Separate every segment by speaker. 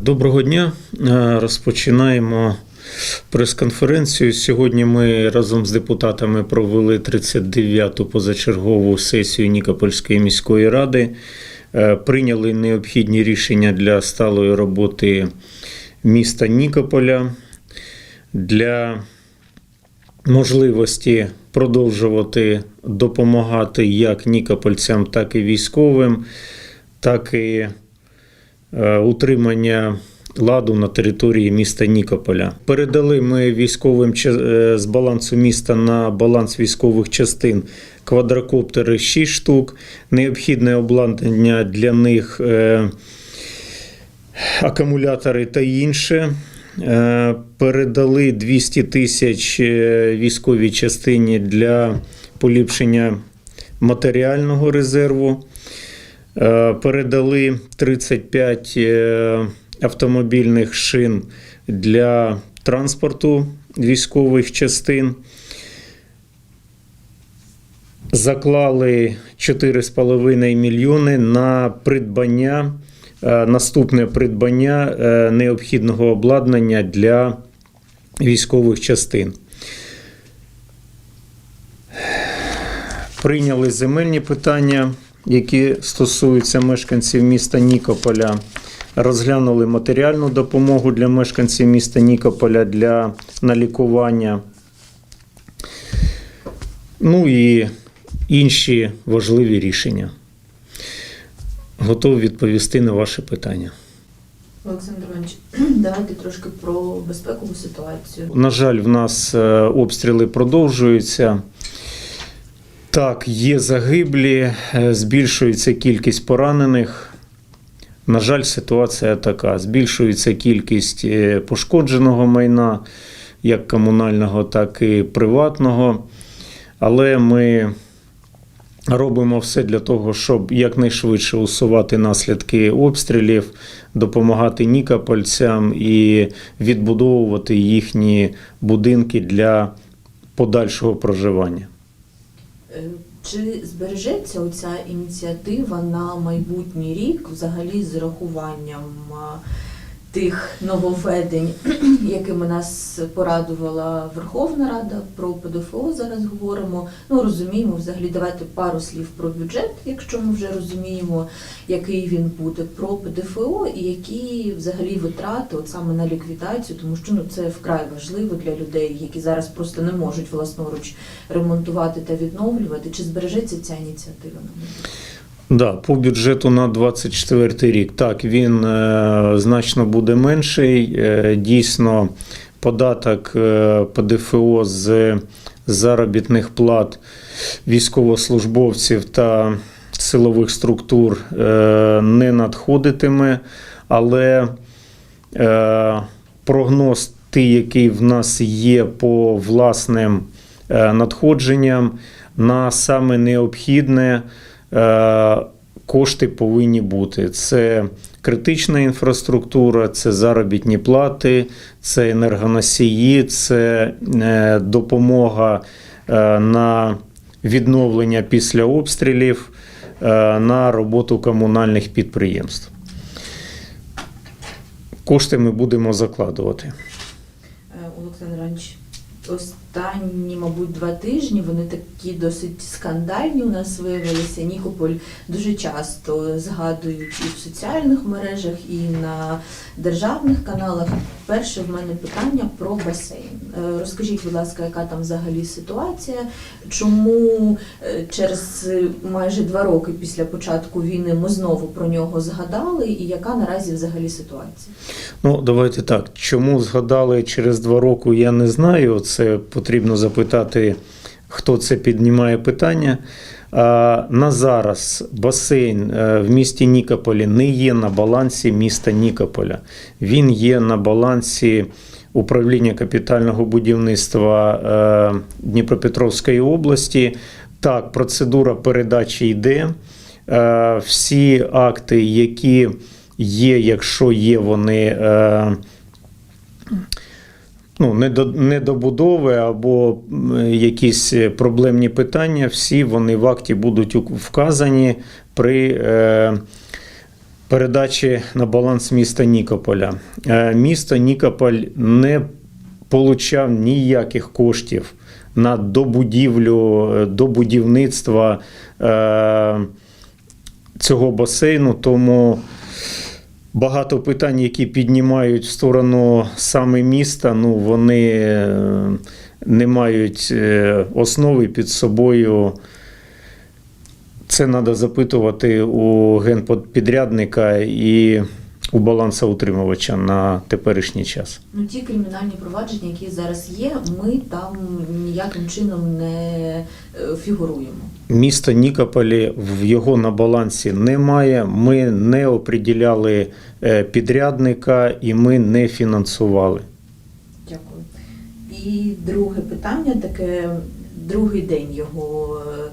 Speaker 1: Доброго дня. Е, Розпочинаємо прес-конференцію. Сьогодні ми разом з депутатами провели 39-ту позачергову сесію Нікопольської міської ради. Е, Прийняли необхідні рішення для сталої роботи міста Нікополя, для можливості продовжувати допомагати як нікопольцям, так і військовим, так і утримання ладу на території міста Нікополя. Передали ми військовим е, з балансу міста на баланс військових частин квадрокоптери 6 штук, необхідне обладнання для них. е, Акумулятори та інше. Е, Передали 200 тисяч е, військовій частині для поліпшення матеріального резерву. Е, Передали 35 е, автомобільних шин для транспорту військових частин. Заклали 4,5 мільйони на придбання, е, наступне придбання необхідного обладнання для військових частин. Прийняли земельні питання, які стосуються мешканців міста Нікополя. Розглянули матеріальну допомогу для мешканців міста Нікополя для на лікування. Ну і інші важливі рішення. Готовий відповісти на ваші питання.
Speaker 2: Олександр Іванович, давайте трошки про безпекову ситуацію.
Speaker 1: На жаль, в нас е, обстріли продовжуються. Так, є загиблі, е, збільшується кількість поранених. На жаль, ситуація така: збільшується кількість е, пошкодженого майна, як комунального, так і приватного. Але ми робимо все для того, щоб якнайшвидше усувати наслідки обстрілів, допомагати нікопольцям і відбудовувати їхні будинки для подальшого проживання.
Speaker 2: Е, Чи збережеться оця ініціатива на майбутній рік взагалі з рахуванням тих нововведень, якими нас порадувала Верховна Рада про ПДФО зараз говоримо. Ну розуміємо, взагалі давайте пару слів про бюджет, якщо ми вже розуміємо, який він буде, про ПДФО і які взагалі витрати от саме на ліквідацію, тому що ну це вкрай важливо для людей, які зараз просто не можуть власноруч ремонтувати та відновлювати. Чи збережеться ця ініціатива?
Speaker 1: Да, по бюджету на 24 рік. Так, він е, значно буде менший. Е, дійсно, податок е, ПДФО з заробітних плат військовослужбовців та силових структур е, не надходитиме, але е, прогноз, той, який в нас є по власним е, надходженням, на саме необхідне кошти повинні бути. Це критична інфраструктура, це заробітні плати, це енергоносії, це е, допомога е, на відновлення після обстрілів, е, на роботу комунальних підприємств. Кошти ми будемо закладувати.
Speaker 2: Е, Олександр Іванович, останні, мабуть, два тижні вони такі досить скандальні у нас виявилися. Нікополь дуже часто згадують і в соціальних мережах, і на державних каналах. Перше в мене питання про басейн. Е, Розкажіть, будь ласка, яка там взагалі ситуація? Чому е, через е, майже два роки після початку війни ми знову про нього згадали, і яка наразі взагалі ситуація?
Speaker 1: Ну, давайте так. Чому згадали через два роки, я не знаю. Це потрібно запитати, хто це піднімає питання. На зараз басейн е, в місті Нікополі не є на балансі міста Нікополя. Він є на балансі управління капітального будівництва е, Дніпропетровської області. Так, процедура передачі йде. Е, Всі акти, які є, якщо є вони ну, недобудови або якісь проблемні питання, всі вони в акті будуть вказані при, е, передачі на баланс міста Нікополя. Е, Місто Нікополь не получав ніяких коштів на добудівлю, е, до будівництва е, цього басейну, тому багато питань, які піднімають в сторону саме міста, ну вони е, не мають е, основи під собою. Це треба запитувати у генпідрядника і у балансоутримувача на теперішній час.
Speaker 2: Ну, ті кримінальні провадження, які зараз є, ми там ніяким чином не е, фігуруємо.
Speaker 1: Місто Нікополі в його на балансі немає. Ми не оприділяли е, підрядника і ми не фінансували.
Speaker 2: Дякую. І друге питання, таке другий день його е,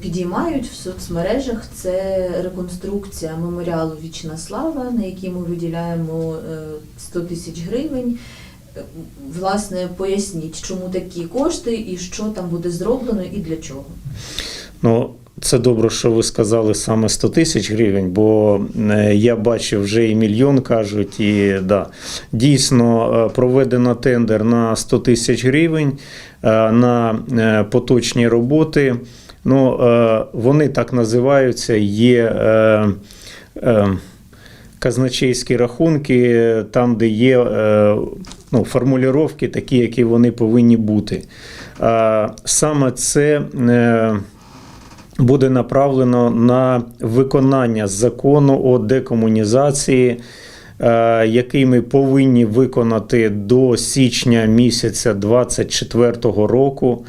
Speaker 2: підіймають в соцмережах. Це реконструкція меморіалу Вічна слава, на який ми виділяємо е, 100 тисяч гривень. Е, Власне, поясніть, чому такі кошти і що там буде зроблено і для чого.
Speaker 1: Ну, це добре, що ви сказали саме 100 тисяч гривень, бо е, я бачив вже і мільйон кажуть. І да, дійсно е, проведено тендер на 100 тисяч гривень е, на е, поточні роботи. Ну, е, вони так називаються. Є е, е, казначейські рахунки, там, де є е, ну, формулювання такі, які вони повинні бути. Е, Саме це. е, буде направлено на виконання закону о декомунізації, е, який ми повинні виконати до січня місяця 2024 року.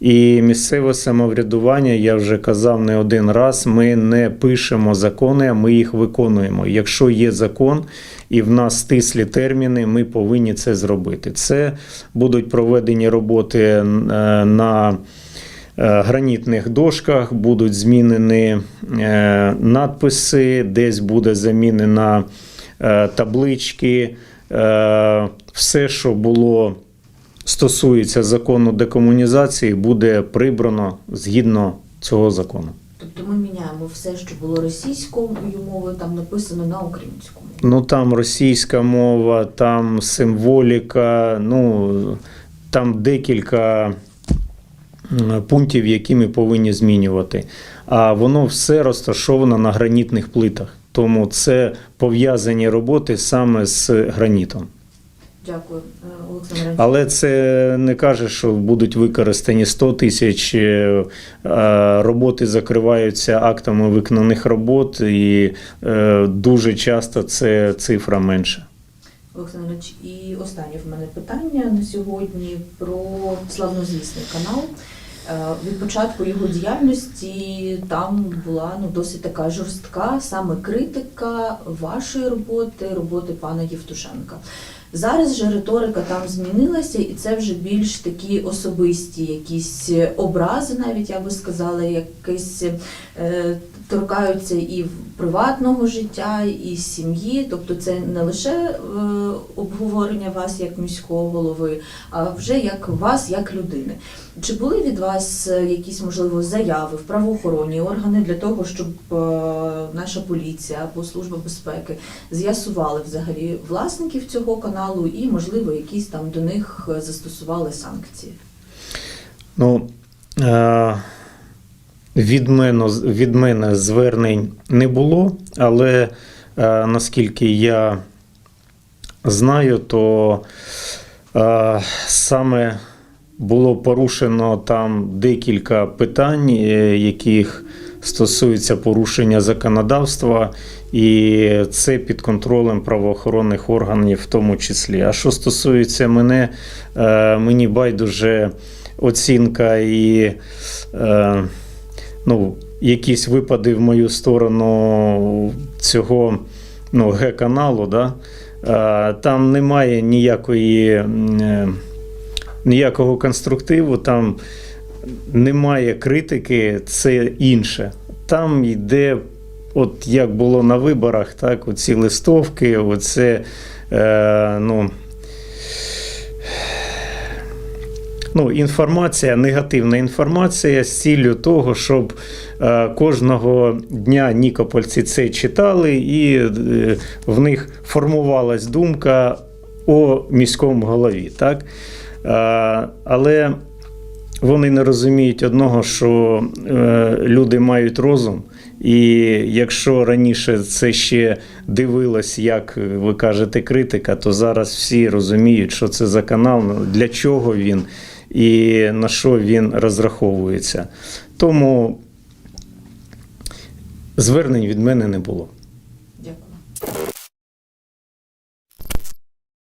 Speaker 1: І місцеве самоврядування, я вже казав не один раз, ми не пишемо закони, а ми їх виконуємо. Якщо є закон і в нас стислі терміни, ми повинні це зробити. Це будуть проведені роботи е, на е, гранітних дошках, будуть змінені е, надписи, десь буде замінена таблички, все, що було стосується закону декомунізації, буде прибрано згідно цього закону.
Speaker 2: Тобто ми міняємо все, що було російською мовою, там написано на українську мову.
Speaker 1: Ну там російська мова, там символіка, ну там декілька пунктів, які ми повинні змінювати. А воно все розташовано на гранітних плитах. Тому це пов'язані роботи саме з гранітом.
Speaker 2: Дякую, е, Олександр.
Speaker 1: Але це не каже, що будуть використані 100 тисяч. е, е, Роботи закриваються актами виконаних робот, і дуже часто це цифра менша.
Speaker 2: Олександр і останнє в мене питання на сьогодні про славнозвісний канал. Від початку його діяльності там була ну досить така жорстка саме критика вашої роботи, роботи пана Євтушенка. Зараз же риторика там змінилася, і це вже більш такі особисті якісь образи, навіть я би сказала, якісь е, торкаються і приватного життя, і сім'ї. Тобто це не лише е, обговорення вас як міського голови, а вже як вас, як людини. Чи були від вас е, якісь можливо заяви в правоохоронні органи для того, щоб е, наша поліція або служба безпеки з'ясували взагалі власників цього каналу і, можливо, якісь там до них е, застосували санкції?
Speaker 1: Ну, е, від, мене, від мене звернень не було, але е, наскільки я знаю, то саме було порушено там декілька питань, яких стосується порушення законодавства, і це під контролем правоохоронних органів, в тому числі. А що стосується мене, е, мені байдуже оцінка і е, ну, якісь випади в мою сторону цього ну, Г-каналу. Да? Е, Там немає ніякої. Ніякого конструктиву, там немає критики, це інше. Там йде, от як було на виборах, так, оці листовки, оце, е, ну, ну, інформація, негативна інформація з ціллю того, щоб е, кожного дня нікопольці це читали, і е, в них формувалась думка о міському голові. Так? Е, але вони не розуміють одного, що люди мають розум. І якщо раніше це ще дивилось, як ви кажете, критика, то зараз всі розуміють, що це за канал, ну, для чого він і на що він розраховується. Тому звернень від мене не було.